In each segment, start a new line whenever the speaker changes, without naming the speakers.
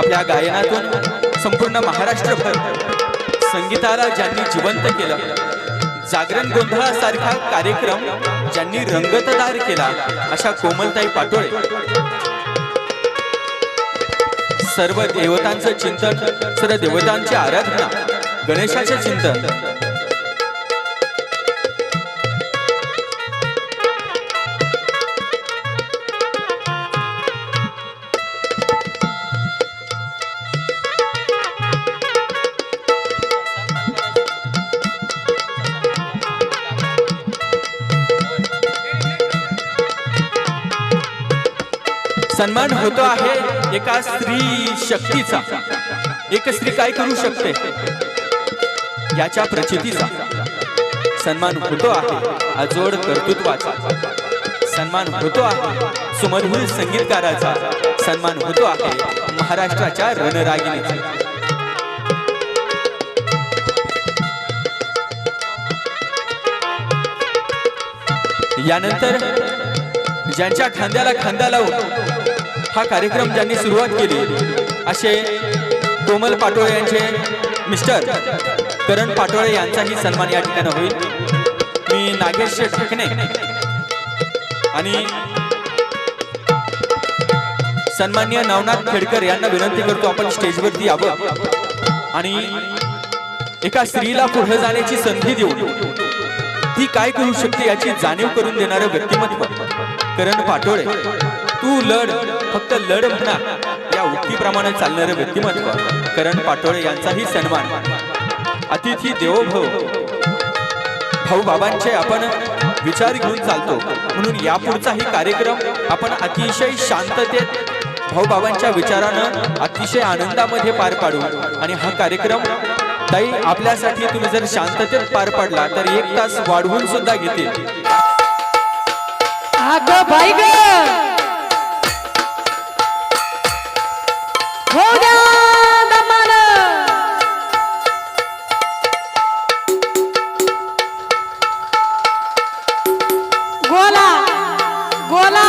आपल्या गायनातून संपूर्ण महाराष्ट्रभर संगीताला ज्यांनी जिवंत केलं जागरण गोंधळासारखा कार्यक्रम ज्यांनी रंगतदार केला अशा कोमलताई पाटोळे. सर्व देवतांचं चिंतन सर्व देवतांची आराधना गणेशाचे चिंतन सन्मान होतो आहे एका स्त्री शक्तीचा. एक स्त्री काय करू शकते? याच्या प्रचितीचा. सन्मान होतो आहे अजोड कर्तृत्वाचा. सन्मान होतो आहे सुमधुर संगीतकाराचा. सन्मान होतो आहे महाराष्ट्राच्या रणरागिणीचा. यानंतर ज्यांच्या खांद्याला खांदा लावून हा कार्यक्रम ज्यांनी सुरुवात केली असे कोमल पाटोळे यांचे मिस्टर करण पाटोळे यांचाही सन्मान या ठिकाणी होईल. मी नागेश ठाकणे आणि सन्मान्य नवनाथ खेडकर यांना विनंती करतो आपण स्टेजवरती यावं. आणि एका स्त्रीला पुढे जाण्याची संधी देऊन ती काय करू शकते याची जाणीव करून देणारं व्यक्तिमत्व. करण पाटोळे तू लढ फक्त लढ म्हणा. या उक्तीप्रमाणे चालणारे व्यक्तिमत्व करण पाटोळे यांचाही सन्मान. अतिथी देवोभव. भाऊ बाबांचे आपण विचार घेऊन चालतो म्हणून यापुढचाही कार्यक्रम आपण अतिशय शांततेत भाऊ बाबांच्या विचारानं अतिशय आनंदामध्ये पार पाडू. आणि हा कार्यक्रम ताई आपल्यासाठी तुम्ही जर शांततेत पार पाडला तर एक तास वाढवून सुद्धा घेतील.
अगं बाई ग हो द्या दमान गोला गोला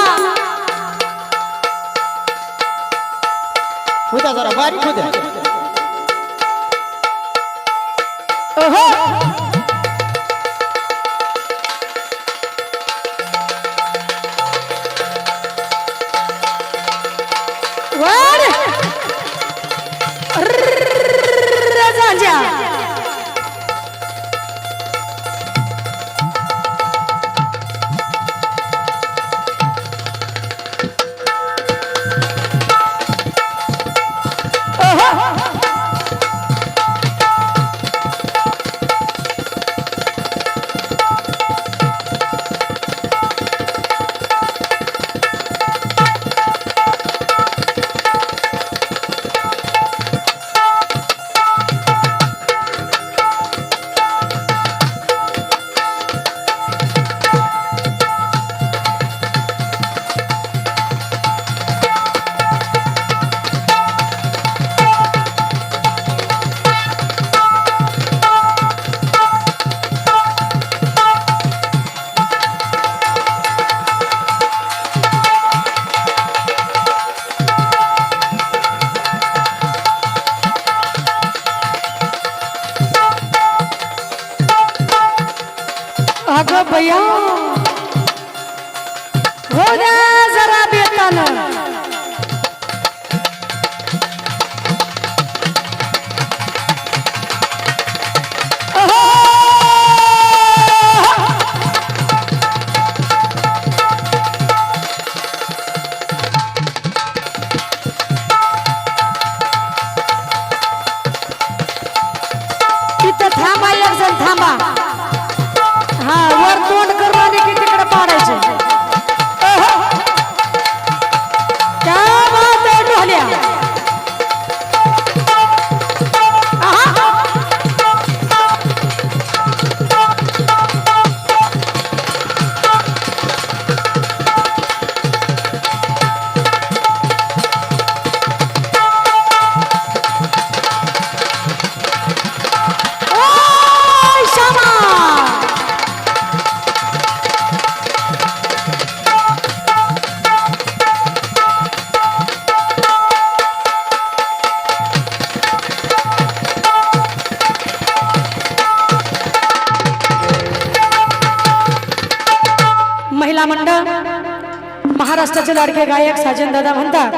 होत्या
अगं बया हो द्या जरा बेतानं. महिला मंडळ महाराष्ट्राचे लाडके गायक साजन दादा म्हणतात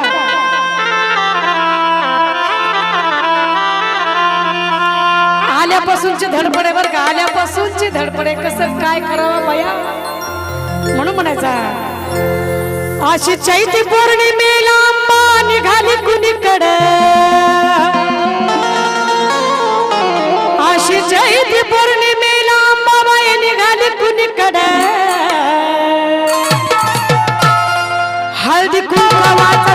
आल्यापासूनचे धडपडे बर का आल्यापासूनचे धडपडे कस काय करावं बया? म्हणून म्हणायचा अशी चैती पौर्णिमेला निघाली कुणीकड? अशी चैती पौर्णिमेला बाबा निघाली कुणीकड? कधी कुंकवाचा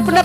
pernah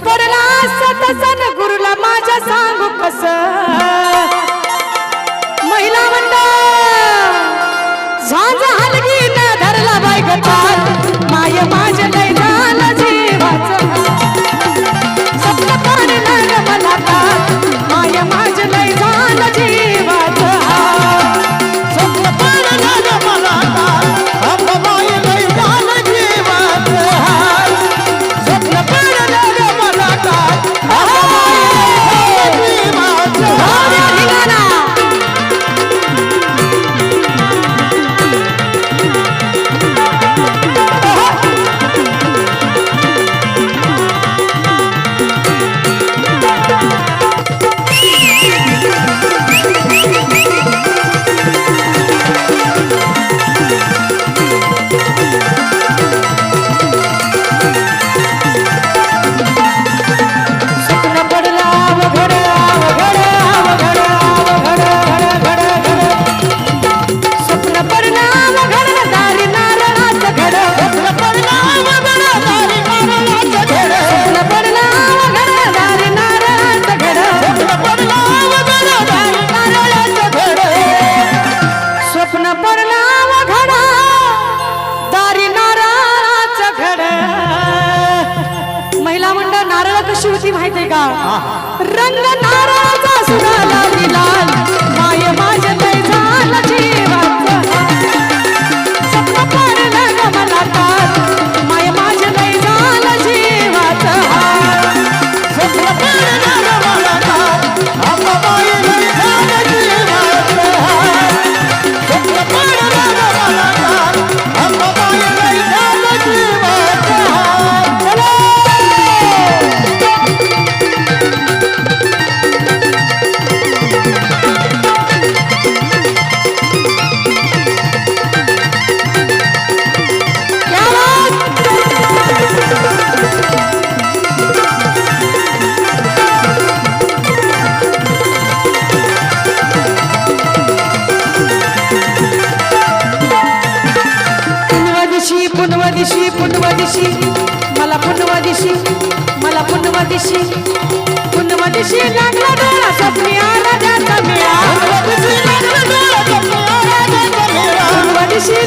पुन्हा लागला डोळा स्वप्नी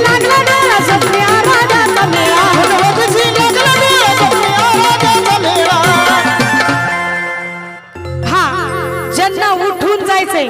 लागला डोळा स्वप्नी हा ज्यांना उठून जायचंय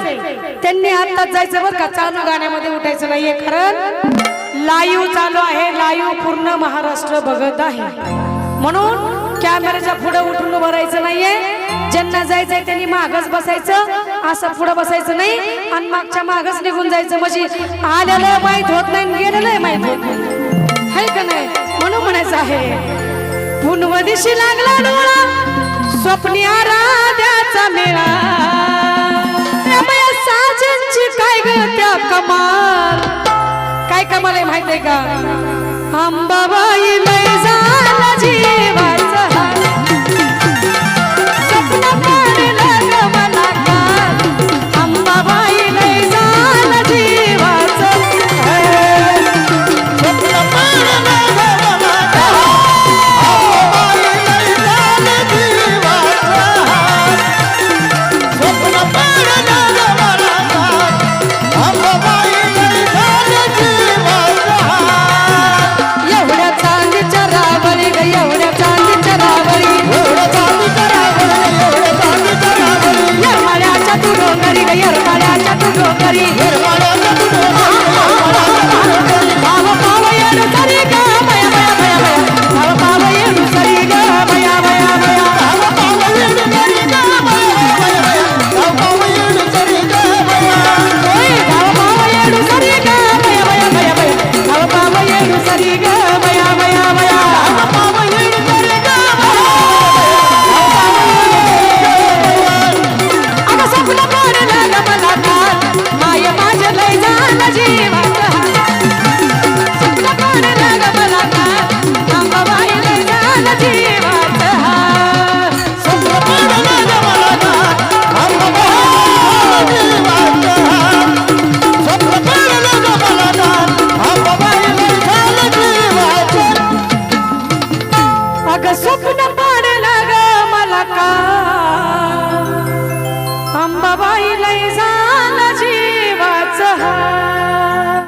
त्यांनी आत्ताच जायचं बरं का चालू गाण्यामध्ये उठायचं नाहीये कारण लाईव्ह चालू आहे लाईव्ह पूर्ण महाराष्ट्र बघत आहे. म्हणून कॅमेऱ्याच्या पुढे उठून उभं राहायचं नाहीये. ज्यांना जायचंय त्यांनी मागच बसायचं. असं पुढे बसायचं नाही. आणि मागच्या मागच निघून जायचं म्हणजे आलेलं माहीत होत नाही आणि गेलेलं माहीत होत नाही. का नाही? म्हणून म्हणायचं आहे. पुनव दिशी लागला डोळा. स्वप्नी आराध्याचा मेळा. साजनची काय ग त्या कमाल? काय कमाल आहे माहितीये का? अंबाबाई